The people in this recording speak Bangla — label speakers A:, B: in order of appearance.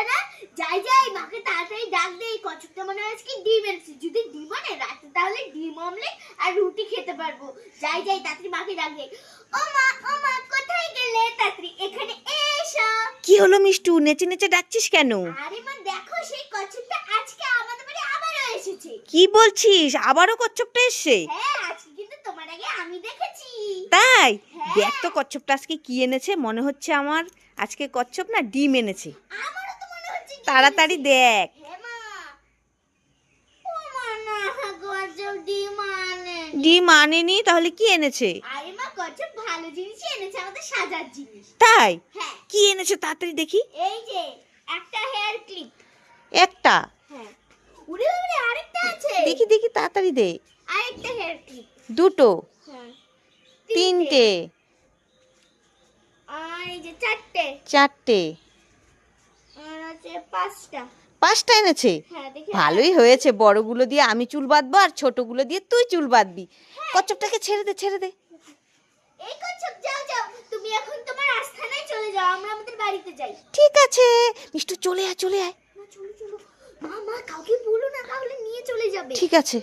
A: হবে না। যাই যাই মাকে তাড়াতাড়ি ডাক দে এই মনে হয় আজকে ডিম এনেছে। যদি ডিম আনে রাতে তাহলে ডিম অমলেট আর রুটি খেতে পারব। যাই যাই তাড়াতাড়ি মাকে ডাক দে। ও মা ও মা কোথায় গেলে? তাড়াতাড়ি এখানে এসো।
B: কি হলো মিষ্টু? নেচে নেচে ডাকছিস কেন?
A: আরে মা দেখো সেই আজকে আমাদের বাড়ি আবারও এসেছে।
B: কি বলছিস? আবারও কচ্ছপটা এসেছে?
A: হ্যাঁ আজকে কিন্তু তোমার আগে আমি দেখেছি।
B: তাই?
A: হ্যাঁ। দেখ তো
B: কচ্ছপটা আজকে কি এনেছে মনে হচ্ছে আমার। আজকে কচ্ছপ না ডিম এনেছে।
A: আমার তাড়াতাড়ি
B: দেখ।
A: ডিম আনে
B: ডিম আনেনি তাহলে কি এনেছে? তাই? কি এনেছে তাড়াতাড়ি দেখি।
A: এই যে একটা। হেয়ার ক্লিপ
B: একটা
A: উড়ে উড়ে আরেকটা আছে দেখি
B: দেখি তাড়াতাড়ি দে।
A: আরেকটা হেয়ার ক্লিপ
B: দুটো।
A: তিনটে। আর এই যে চারটে।
B: চারটে। পাঁচটা। এনেছে?
A: হ্যাঁ ভালোই হয়েছে
B: বড়গুলো দিয়ে আমি চুল বাঁধবো আর ছোটগুলো দিয়ে তুই চুল বাঁধবি।
A: হ্যাঁ। কচ্ছপটাকে
B: ছেড়ে দে ছেড়ে দে।
A: এই কচ্ছপ যাও যাও। তুমি এখন তোমার আস্থানায় চলে যাও আমরা আমাদের বাড়িতে যাই।
B: ঠিক আছে। মিষ্টু চলে আয় চলে আয়।
A: মা মা কাউকে বলো না তাহলে নিয়ে চলে যাবে।
B: ঠিক আছে।